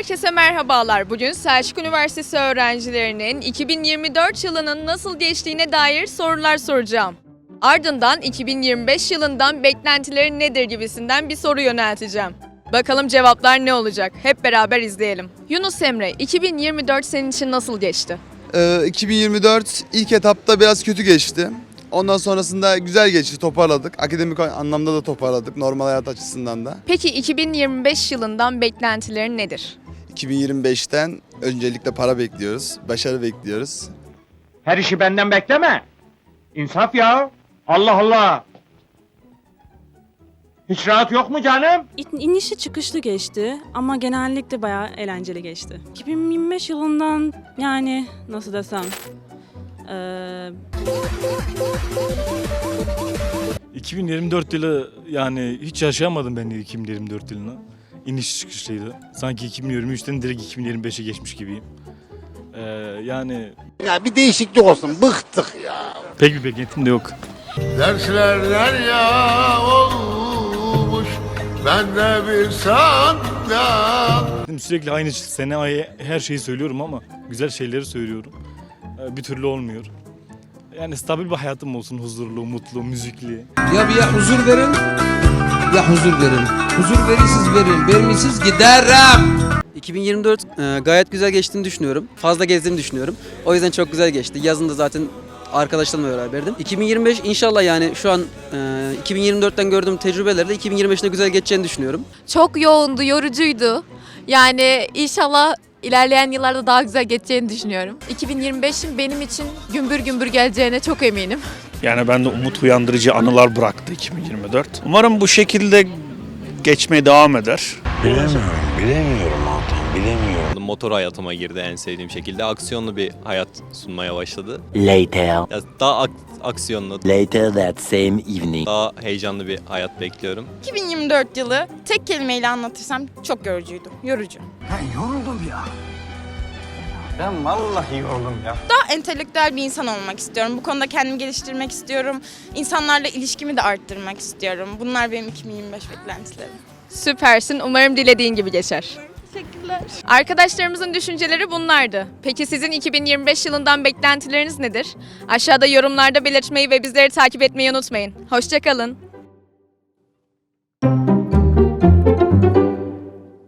Herkese merhabalar. Bugün Selçuk Üniversitesi öğrencilerinin 2024 yılının nasıl geçtiğine dair sorular soracağım. Ardından 2025 yılından beklentileri nedir gibisinden bir soru yönelteceğim. Bakalım cevaplar ne olacak? Hep beraber izleyelim. Yunus Emre, 2024 senin için nasıl geçti? Ee, 2024 ilk etapta biraz kötü geçti. Ondan sonrasında güzel geçti, toparladık. Akademik anlamda da toparladık, normal hayat açısından da. Peki 2025 yılından beklentilerin nedir? 2025'ten öncelikle para bekliyoruz, başarı bekliyoruz. Her işi benden bekleme. İnsaf ya. Allah Allah. Hiç rahat yok mu canım? İn- İnişi çıkışlı geçti ama genellikle bayağı eğlenceli geçti. 2025 yılından yani nasıl desem eee 2024 yılı yani hiç yaşayamadım ben de 2024 yılını. İniş çıkışlıydı. Sanki 2023'ten direkt 2025'e geçmiş gibiyim. Ee, yani Ya bir değişiklik olsun. Bıktık ya. pek bir beklentim de yok. Dersler derya olmuş Ben de bir sandal Sürekli aynı sene ay her şeyi söylüyorum ama güzel şeyleri söylüyorum. Ee, bir türlü olmuyor. Yani stabil bir hayatım olsun, huzurlu, mutlu, müzikli. Ya bir ya huzur verin ya huzur verin. Huzur verirsiniz verin. Vermişsiz giderim. 2024 e, gayet güzel geçtiğini düşünüyorum. Fazla gezdiğimi düşünüyorum. O yüzden çok güzel geçti. Yazın da zaten arkadaşlarımla beraberdim. 2025 inşallah yani şu an e, 2024'ten gördüğüm tecrübelerle 2025'te güzel geçeceğini düşünüyorum. Çok yoğundu, yorucuydu. Yani inşallah ilerleyen yıllarda daha güzel geçeceğini düşünüyorum. 2025'in benim için gümbür gümbür geleceğine çok eminim. Yani bende umut uyandırıcı anılar bıraktı 2024. Umarım bu şekilde geçmeye devam eder. Bilemiyorum, bilemiyorum Altan, bilemiyorum. Motor hayatıma girdi en sevdiğim şekilde. Aksiyonlu bir hayat sunmaya başladı. Later, Ya daha ak- aksiyonlu, later that same evening. daha heyecanlı bir hayat bekliyorum. 2024 yılı tek kelimeyle anlatırsam çok yorucuydu. Yorucu. Ben vallahi yoruldum ya. Daha entelektüel bir insan olmak istiyorum. Bu konuda kendimi geliştirmek istiyorum. İnsanlarla ilişkimi de arttırmak istiyorum. Bunlar benim 2025 beklentilerim. Süpersin. Umarım dilediğin gibi geçer. Teşekkürler. Arkadaşlarımızın düşünceleri bunlardı. Peki sizin 2025 yılından beklentileriniz nedir? Aşağıda yorumlarda belirtmeyi ve bizleri takip etmeyi unutmayın. Hoşçakalın.